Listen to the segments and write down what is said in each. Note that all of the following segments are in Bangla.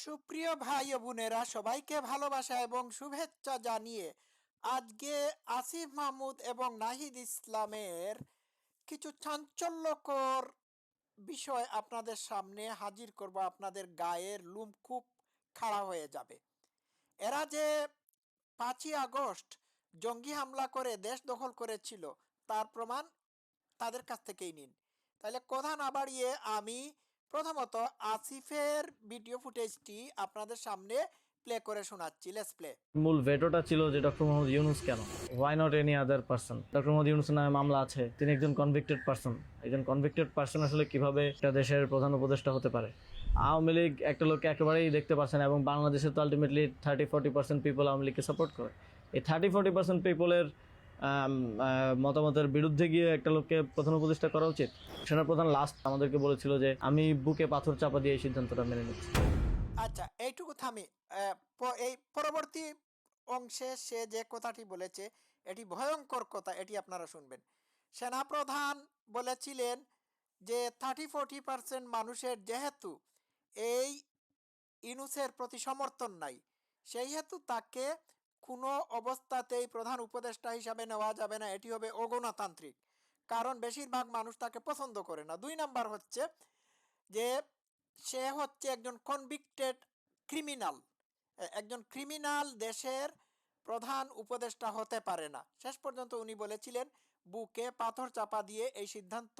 সুপ্রিয় ভাই ও বোনেরা, সবাইকে ভালোবাসা এবং শুভেচ্ছা জানিয়ে আজকে আসিফ মাহমুদ এবং নাহিদ ইসলামের কিছু চাঞ্চল্যকর বিষয় আপনাদের সামনে হাজির করব। আপনাদের গায়ের লুম খুব খাড়া হয়ে যাবে। এরা যে পাঁচই আগস্ট জঙ্গি হামলা করে দেশ দখল করেছিল, তার প্রমাণ তাদের কাছ থেকেই নিন। তাহলে কথা না বাড়িয়ে আমি প্রথমত আসিফের ভিডিও ফুটেজটি আপনাদের সামনে প্লে করে শোনাচ্ছি। লেটস প্লে মূল ভেটোটা ছিল যে ডক্টর মোহাম্মদ ইউনুস কেন? Why not any other person doctor Mohammad ইউনুসের নামে মামলা আছে। তিনি একজন কনভিক্টেড পার্সন একজন কনভিক্টেড পার্সন আসলে কীভাবে একটা দেশের প্রধান উপদেষ্টা হতে পারে? আওয়ামী লীগ একটা লোককে একেবারেই দেখতে পারছে না এবং বাংলাদেশে তো ultimately thirty forty percent people Awami লীগকে সাপোর্ট করে। এই থার্টি ফোর্টি পার্সেন্ট পিপলের মতামতের বিরুদ্ধে গিয়ে একটা লোককে প্রধান উপদেষ্টা করা উচিত। সেনাপ্রধান লাস্ট আমাদেরকে বলেছিল যে, আমি বুকে পাথর চাপা দিয়ে এই সিদ্ধান্তটা মেনে নিচ্ছি। আচ্ছা এইটুকু থামি এই পরবর্তী অংশে সে যে কথাটি বলেছে, এটি ভয়ঙ্কর কথা, এটি আপনারা শুনবেন। সেনাপ্রধান বলেছিলেন যে থার্টি ফোর্টি পার্সেন্ট মানুষের যেহেতু এই ইনুসের প্রতি সমর্থন নাই, সেই হেতু তাকে কোনো অবস্থাতেই প্রধান উপদেষ্টা হিসাবে নেওয়া যাবে না, এটি হবে অগণতান্ত্রিক। কারণ বেশিরভাগ মানুষ তাকে পছন্দ করে না। দুই নাম্বার হচ্ছে যে, সে হচ্ছে একজন কনভিক্টেড ক্রিমিনাল একজন ক্রিমিনাল দেশের প্রধান উপদেষ্টা হতে পারে না। শেষ পর্যন্ত উনি বলেছিলেন, বুকে পাথর চাপা দিয়ে এই সিদ্ধান্ত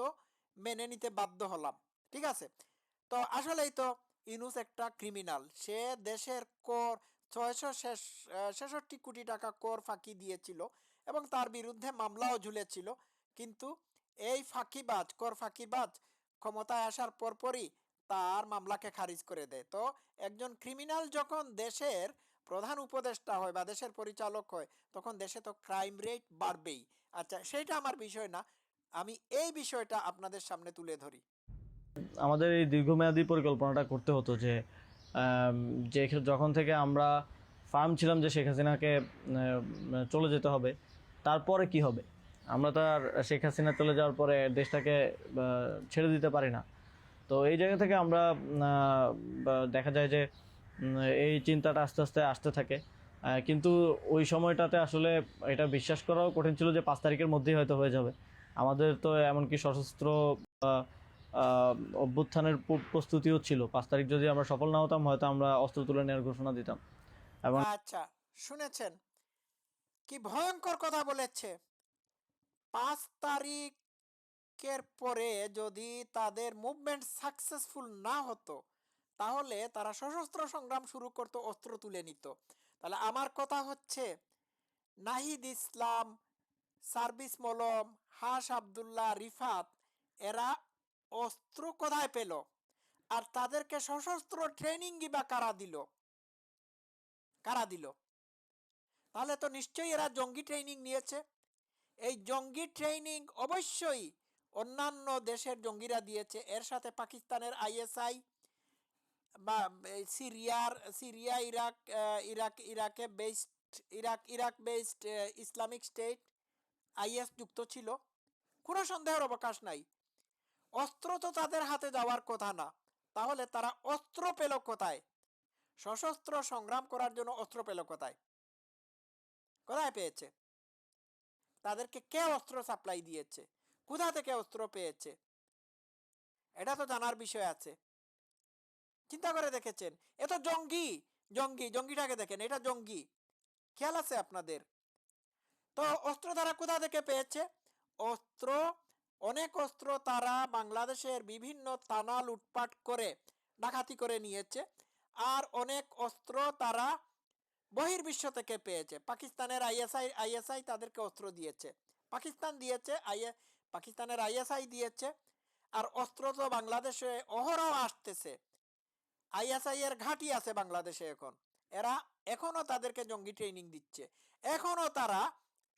মেনে নিতে বাধ্য হলাম। ঠিক আছে? তো আসলেই তো ইনুস একটা ক্রিমিনাল সে দেশের কর ছয়শো ছেষট্টি কোটি টাকা কর ফাঁকি দিয়েছিল এবং তার বিরুদ্ধে মামলাও ঝুলেছিল। কিন্তু এই ফাঁকিবাজ, কর ফাঁকিবাজ ক্ষমতায় আসার পরপরই তার মামলাকে খারিজ করে দেয়। তো একজন ক্রিমিনাল যখন দেশের প্রধান উপদেষ্টা হয় বা দেশের পরিচালক হয়, তখন দেশে তো ক্রাইম রেট বাড়বেই। আচ্ছা সেটা আমার বিষয় না। আমি এই বিষয়টা আপনাদের সামনে তুলে ধরি। আমাদের এই দীর্ঘমেয়াদী পরিকল্পনাটা করতে হতো যে যে যখন থেকে আমরা ফার্ম ছিলাম যে শেখ হাসিনাকে চলে যেতে হবে, তারপরে কি হবে? আমরা তো আর শেখ হাসিনা চলে যাওয়ার পরে দেশটাকে ছেড়ে দিতে পারি না। তো এই জায়গা থেকে আমরা দেখা যায় যে এই চিন্তাটা আস্তে আস্তে আসতে থাকে। কিন্তু ওই সময়টাতে আসলে এটা বিশ্বাস করাও কঠিন ছিল যে পাঁচ তারিখের মধ্যেই হয়তো হয়ে যাবে। আমাদের তো এমনকি সশস্ত্র অভ্যুত্থানের প্রস্তুতিও ছিল। পাঁচ তারিখ যদি আমরা সফল না হতাম, হয়তো আমরা অস্ত্র তুলে নেওয়ার ঘোষণা দিতাম। এবং আচ্ছা শুনেছেন? কি ভয়ঙ্কর কথা বলেছে। পাঁচ তারিখের পরে যদি তাদের মুভমেন্ট সাকসেসফুল না হতো, তাহলে তারা সশস্ত্র সংগ্রাম শুরু করত, অস্ত্র তুলে নিত। তাহলে আমার কথা হচ্ছে, নাহিদ ইসলাম সার্ভিস মলম, হাস আবদুল্লাহ, রিফাত, এরা অস্ত্র কোথায় পেল? আর তাদেরকে সশস্ত্র ট্রেনিং বা কারা দিল? কারা দিল? তাহলে তো নিশ্চয়ই এরা জঙ্গি ট্রেনিং নিয়েছে। এই জঙ্গি ট্রেনিং অবশ্যই অন্যান্য দেশের জঙ্গিরা দিয়েছে। এর সাথে পাকিস্তানের আইএসআই বা সিরিয়ার, সিরিয়া, ইরাক ইরাক, ইরাকে based Iraq Iraq based Islamic State IS যুক্ত ছিল। কোনো সন্দেহের অবকাশ নাই। অস্ত্র তো তাদের হাতে যাওয়ার কথা না। তাহলে তারা অস্ত্র পেল কোথায়? সশস্ত্র সংগ্রাম করার জন্য অস্ত্র পেল কোথায়? কোথায় পেয়েছে? তাদেরকে কে অস্ত্র সাপ্লাই দিয়েছে? কোথা থেকে অস্ত্র পেয়েছে? এটা তো জানার বিষয় আছে। চিন্তা করে দেখেছেন? এ তো জঙ্গি! জঙ্গি, জঙ্গিটাকে দেখেন, এটা জঙ্গি। খেয়াল আছে আপনাদের? তো অস্ত্র তারা কোথা থেকে পেয়েছে? অস্ত্র অনেক অস্ত্র তারা বাংলাদেশের বিভিন্ন থানা লুটপাট করে, ডাকাতি করে নিয়েছে। আর অনেক অস্ত্র তারা বহির্বিশ্ব থেকে পেয়েছে। পাকিস্তানের আইএসআই আইএসআই তাদেরকে অস্ত্র দিয়েছে। পাকিস্তান দিয়েছে, আইএ, পাকিস্তানের আইএসআই দিয়েছে। আর অস্ত্র তো বাংলাদেশে অহরহ আসতেছে। আইএসআই এর ঘাঁটি আছে বাংলাদেশে এখন। এরা এখনও তাদেরকে জঙ্গি ট্রেনিং দিচ্ছে। এখনও তারা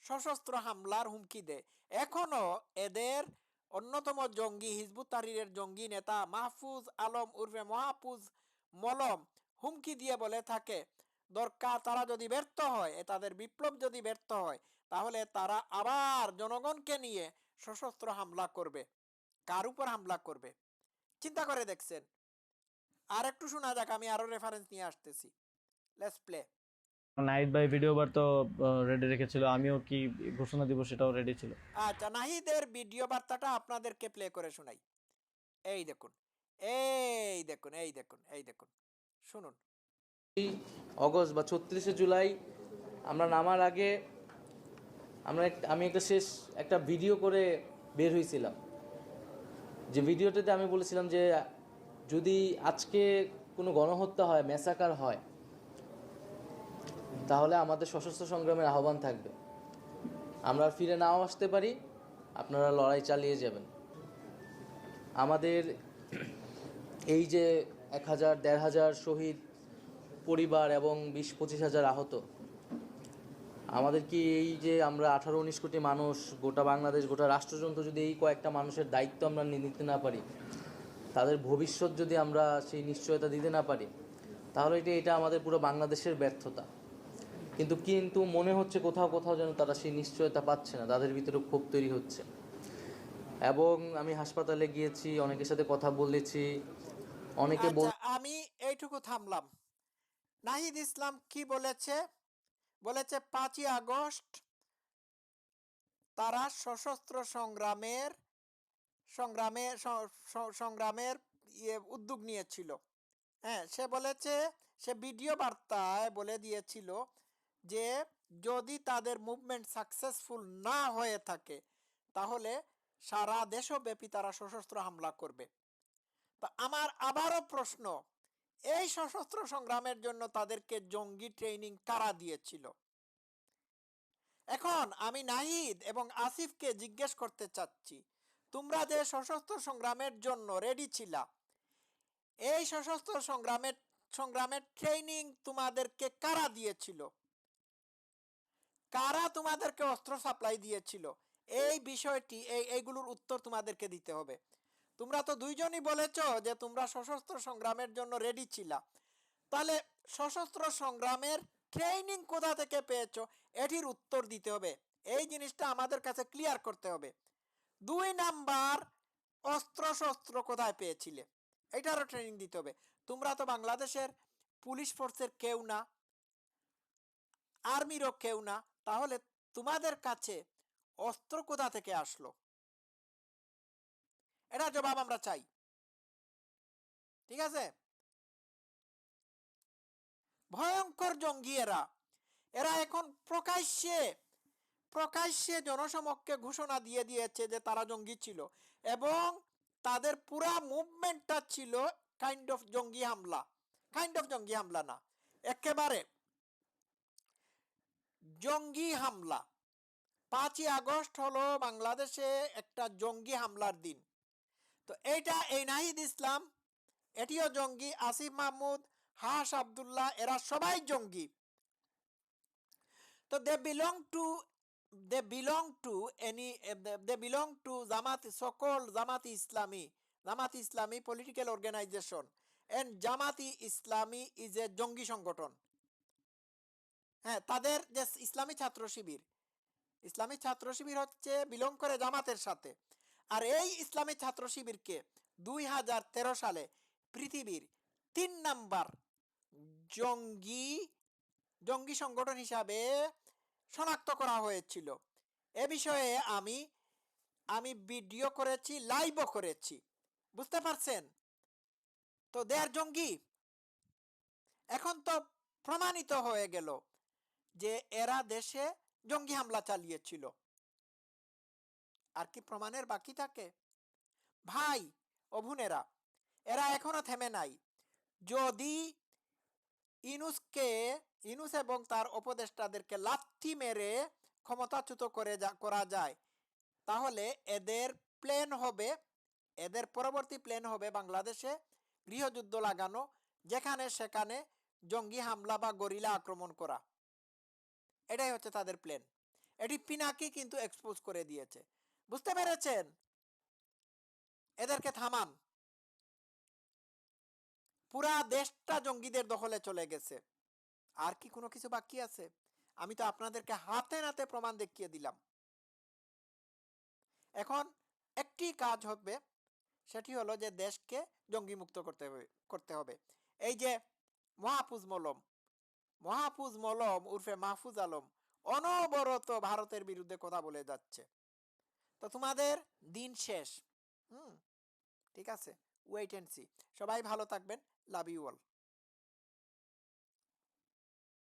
সশস্ত্র হামলার হুমকি দেয়। এখনও এদের অন্যতম জঙ্গি হিজবুত তাহরিরের জঙ্গি নেতা মাহফুজ আলম উর্ফে মাহফুজ মলম হুমকি দিয়ে বলে থাকে, দরকার তারা যদি ব্যর্থ হয় তাদের বিপ্লব যদি ব্যর্থ হয়, তাহলে তারা আবার জনগণকে নিয়ে সশস্ত্র হামলা করবে। কার উপর হামলা করবে? চিন্তা করে দেখছেন। আর একটু শোনা যাক, আমি আরও রেফারেন্স নিয়ে আসতেছি। Let's play night by video বার তো রেডি রেখেছিল। আমিও কি ঘোষণা দিব সেটাও রেডি ছিল। আচ্ছা নাহিদের ভিডিও বার্তাটা আপনাদেরকে প্লে করে শোনাই। এই দেখুন এই দেখুন এই দেখুন এই দেখুন শুনুন। অগস্ট বা ছত্রিশে জুলাই আমরা নামার আগে আমরা এক- আমি একটা শেষ একটা ভিডিও করে বের হয়েছিলাম যে ভিডিওটাতে আমি বলেছিলাম যে যদি আজকে কোনো গণহত্যা হয় ম্যাসাকার হয় তাহলে আমাদের সশস্ত্র সংগ্রামের আহ্বান থাকবে। আমরা ফিরে নাও আসতে পারি, আপনারা লড়াই চালিয়ে যাবেন। আমাদের এই যে এক হাজার, দেড় হাজার শহীদ পরিবার এবং বিশ, পঁচিশ হাজার আহত, আমাদের কি এই যে আমরা আঠারো, উনিশ কোটি মানুষ, গোটা বাংলাদেশ, গোটা রাষ্ট্রযন্ত্র যদি এই কয়েকটা মানুষের দায়িত্ব আমরা নিতে না পারি, তাদের ভবিষ্যৎ যদি আমরা সেই নিশ্চয়তা দিতে না পারি, তাহলে এটা এটা আমাদের পুরো বাংলাদেশের ব্যর্থতা। কিন্তু কিন্তু মনে হচ্ছে কোথাও কোথাও যেন তারা সেই নিশ্চয়তা পাচ্ছে না তাদের ভিতরে ক্ষোভ তৈরি হচ্ছে। এবং আমি হাসপাতালে গিয়েছি অনেকের সাথে কথা বলেছি অনেকে বল আচ্ছা আমি এইটুকু থামলাম। নাহিদ ইসলাম কি বলেছে? বলেছে পাঁচই আগস্ট তারা সশস্ত্র সংগ্রামের সংগ্রামে সংগ্রামের ইয়ে উদ্যোগ নিয়েছিল। হ্যাঁ সে বলেছে সে ভিডিও বার্তায় বলে দিয়েছিল যে যদি তাদের মুভমেন্ট সাকসেসফুল না হয়ে থাকে, তাহলে সারা দেশব্যাপী তারা সশস্ত্র হামলা করবে। তা আমার আবারও প্রশ্ন, এই সশস্ত্র সংগ্রামের জন্য তাদেরকে জঙ্গি ট্রেনিং কারা দিয়েছিল? এখন আমি নাহিদ এবং আসিফকে জিজ্ঞেস করতে চাচ্ছি, তোমরা যে সশস্ত্র সংগ্রামের জন্য রেডি ছিলা, এই সশস্ত্র সংগ্রামের সংগ্রামের ট্রেনিং তোমাদেরকে কারা দিয়েছিল? কারা তোমাদেরকে অস্ত্র সাপ্লাই দিয়েছিল? এই বিষয়টি, এই, এইগুলোর উত্তর তোমাদেরকে দিতে হবে। তোমরা তো দুইজনই বলেছ যে তোমরা সশস্ত্র সংগ্রামের জন্য রেডি ছিলা। তাহলে সশস্ত্র সংগ্রামের ট্রেনিং কোথা থেকে পেয়েছ? এটির উত্তর দিতে হবে। এই জিনিসটা আমাদের কাছে ক্লিয়ার করতে হবে। দুই নাম্বার অস্ত্র শস্ত্র কোথায় পেয়েছিলে? এটারও ট্রেনিং দিতে হবে। তোমরা তো বাংলাদেশের পুলিশ ফোর্সের কেউ না আর্মিরও কেউ না। তাহলে তোমাদের কাছে অস্ত্র কোথা থেকে আসলো? এটা জবাব আমরা চাই। ঠিক আছে? ভয়ঙ্কর জঙ্গি এরা। এরা এখন প্রকাশ্যে প্রকাশ্যে জনসমক্ষে ঘোষণা দিয়ে দিয়েছে যে তারা জঙ্গি ছিল এবং তাদের পুরা মুভমেন্টটা ছিল কাইন্ড অফ জঙ্গি হামলা। কাইন্ড অফ জঙ্গি হামলা না। একেবারে জঙ্গি হামলা। পাঁচই আগস্ট হলো বাংলাদেশে একটা জঙ্গি হামলার দিন। তো এইটা এই নাহিদ ইসলাম, এটিও জঙ্গি, আসিফ মাহমুদ, হাস আবদুল্লাহ, এরা সবাই জঙ্গি। তো they belong to they belong to any they belong to Jamaat, সকল জামাতি ইসলামী, Jamaat Islami political organisation and জামাতি ইসলামী ইজ এ জঙ্গি সংগঠন। হ্যাঁ তাদের যে ইসলামী ছাত্র শিবির, ইসলামী ছাত্র শিবির হচ্ছে বিলং করে জামাতের সাথে। আর এই ইসলামী ছাত্র শিবিরকে দুই হাজার তেরো সালে পৃথিবীর তিন নাম্বার জঙ্গি জঙ্গি সংগঠন হিসাবে শনাক্ত করা হয়েছিল। এ বিষয়ে আমি আমি ভিডিও করেছি লাইভও করেছি। বুঝতে পারছেন? তো দেয়ার জঙ্গি। এখন তো প্রমাণিত হয়ে গেল। যে এরা দেশে জঙ্গি হামলা চালিয়েছিল। আর কি প্রমাণের বাকি থাকে? ভাই ও বোনেরা, এরা এখনও থেমে নাই। যদি ইনুসকে, ইনুস এবং তার উপদেষ্টাদেরকে লাথি মেরে ক্ষমতাচ্যুত করে যা, করা যায়, তাহলে এদের প্ল্যান হবে, এদের পরবর্তী প্ল্যান হবে বাংলাদেশে গৃহযুদ্ধ লাগানো, যেখানে সেখানে জঙ্গি হামলা বা গরিলা আক্রমণ করা। এটাই হচ্ছে তাদের প্ল্যান এটি পিনাকি কিন্তু এক্সপোজ করে দিয়েছে। বুঝতে পেরেছেন? এদেরকে থামান। পুরা দেশটা জঙ্গিদের দখলে চলে গেছে। আর কি কোনো কিছু বাকি আছে? আমি তো আপনাদেরকে হাতে নাতে প্রমাণ দেখিয়ে দিলাম। এখন একটি কাজ হবে, সেটি হলো যে দেশকে জঙ্গি মুক্ত করতে হবে করতে হবে। এই যে মহাফুজ মলম মহাফুজ মলম, উর্ফে মাহফুজ আলম অনবরত ভারতের বিরুদ্ধে কথা বলে যাচ্ছে। তো তোমাদের দিন শেষ। হুম, ঠিক আছে? ওয়েট অ্যান্ড সি সবাই ভালো থাকবেন। Love you all